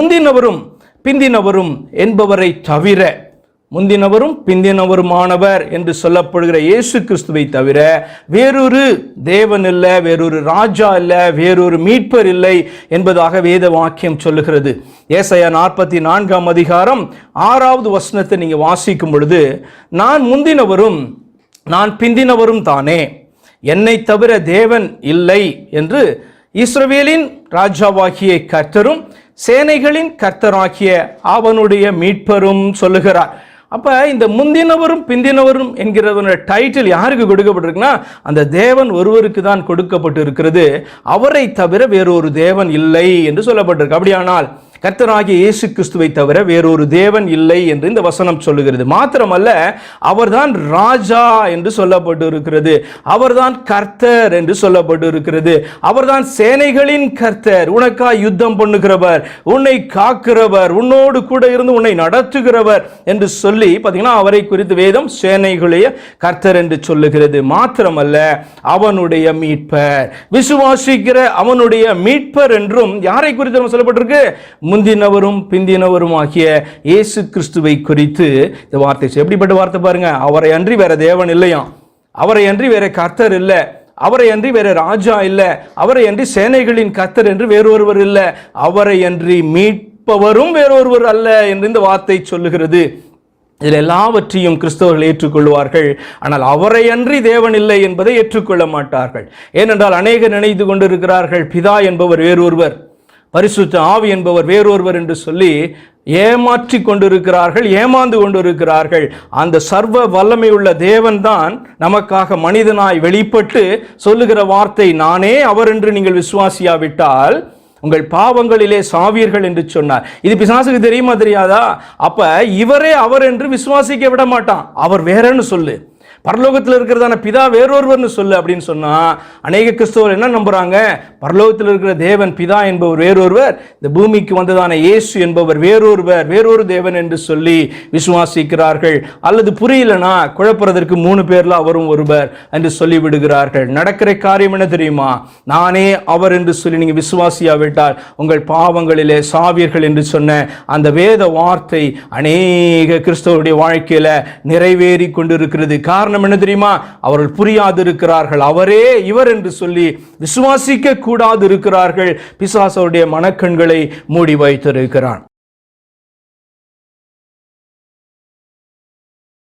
முந்தினவரும் பிந்தினவரும் என்பவரை தவிர முந்தினவரும் பிந்தினவருமானவர் என்று சொல்லப்படுகிற இயேசு கிறிஸ்துவை தவிர வேறொரு தேவன் இல்லை வேறொரு ராஜா இல்லை வேறொரு மீட்பர் இல்லை என்பதாக வேத வாக்கியம் சொல்லுகிறது. ஏசையா நாற்பத்தி நான்காம் அதிகாரம் ஆறாவது வசனத்தை நீங்கள் வாசிக்கும் பொழுது நான் முந்தினவரும் நான் பிந்தினவரும் தானே என்னை தவிர தேவன் இல்லை என்று இஸ்ரவேலின் ராஜாவாகிய கர்த்தரும் சேனைகளின் கர்த்தராகிய அவனுடைய மீட்பரும் சொல்லுகிறார். அப்போ இந்த முந்தினவரும் பிந்தினவரும் என்கிறவனுடைய டைட்டில் யாருக்கு கொடுக்கப்பட்டிருக்குன்னா அந்த தேவன் ஒருவருக்கு தான் கொடுக்கப்பட்டு இருக்கிறது அவரை தவிர வேறொரு தேவன் இல்லை என்று சொல்லப்பட்டிருக்கு. அப்படியானால் கர்த்தராகிய இயேசு கிறிஸ்துவை தவிர வேறொரு தேவன் இல்லை என்று இந்த வசனம் சொல்லுகிறது. மாத்திரமல்ல அவர்தான் ராஜா என்று சொல்லப்பட்டு இருக்கிறது அவர்தான் கர்த்தர் என்று சொல்லப்பட்டு இருக்கிறது அவர்தான் சேனைகளின் கர்த்தர். உனக்காய் யுத்தம் பண்ணுகிறவர் உன்னை காக்கிறவர் உன்னோடு கூட இருந்து உன்னை நடத்துகிறவர் என்று சொல்லி பார்த்தீங்கன்னா அவரை குறித்து வேதம் சேனைகளுடைய கர்த்தர் என்று சொல்லுகிறது. மாத்திரமல்ல அவனுடைய மீட்பர். விசுவாசிக்கிற அவனுடைய மீட்பர் என்றும் யாரை குறித்து சொல்லப்பட்டிருக்கு? முந்தினவரும் பிந்தினவரும் ஆகிய இயேசு கிறிஸ்துவை குறித்து இந்த வார்த்தை எப்படிப்பட்ட வார்த்தை பாருங்க? அவரை அன்றி வேற தேவன் இல்லையாம் அவரை அன்றி வேற கர்த்தர் இல்லை. அவரை அன்றி வேற ராஜா இல்லை. அவரை அன்றி சேனைகளின் கர்த்தர் என்று வேறொருவர் இல்லை. அவரை அன்றி மீட்பவரும் வேறொருவர் அல்ல என்று இந்த வார்த்தை சொல்லுகிறது. இதில் எல்லாவற்றையும் கிறிஸ்தவர்கள் ஏற்றுக்கொள்வார்கள். ஆனால் அவரை அன்றி தேவன் இல்லை என்பதை ஏற்றுக்கொள்ள மாட்டார்கள். ஏனென்றால் அநேகர் நினைத்து கொண்டிருக்கிறார்கள் பிதா என்பவர் வேறொருவர். பரிசுத்த ஆவி என்பவர் வேறொருவர் என்று சொல்லி ஏமாற்றி கொண்டிருக்கிறார்கள் ஏமாந்து கொண்டிருக்கிறார்கள். அந்த சர்வ வல்லமையுள்ள தேவன்தான் நமக்காக மனிதனாய் வெளிப்பட்டு சொல்லுகிற வார்த்தை நானே அவர் என்று நீங்கள் விசுவாசியாவிட்டால் உங்கள் பாவங்களிலே சாவீர்கள் என்று சொன்னார். இது பிசாசுக்கு தெரியுமா தெரியாதா? அப்ப இவரே அவர் என்று விசுவாசிக்க விட மாட்டான். அவர் வேறன்னு சொல்லு. பரலோகத்தில் இருக்கிறதான பிதா வேறொருவர்னு சொல்லு அப்படின்னு சொன்னா அநேக கிறிஸ்தவர் என்ன நம்புறாங்க? பரலோகத்தில் இருக்கிற தேவன் பிதா என்பவர் வேறொருவர் இந்த பூமிக்கு வந்ததான இயேசு என்பவர் வேறொருவர் வேறொரு தேவன் என்று சொல்லி விசுவாசிக்கிறார்கள். அல்லது புரியலனா குழப்புறதற்கு மூணு பேர்ல அவரும் ஒருவர் என்று சொல்லி விடுகிறார்கள். நடக்கிற காரியம் என்ன தெரியுமா? நானே அவர் என்று சொல்லி நீங்கள் விசுவாசியாவிட்டால் உங்கள் பாவங்களிலே சாவியர்கள் என்று சொன்ன அந்த வேத வார்த்தை அநேக கிறிஸ்தவருடைய வாழ்க்கையில நிறைவேறி கொண்டிருக்கிறது. காரணம் என்ன தெரியுமா? அவர்கள் புரியாது இருக்கிறார்கள் அவரே இவர் என்று சொல்லி விசுவாசிக்க கூடாது இருக்கிறார்கள் பிசாசருடைய மனக்கண்களை மூடி வைத்திருக்கிறான்.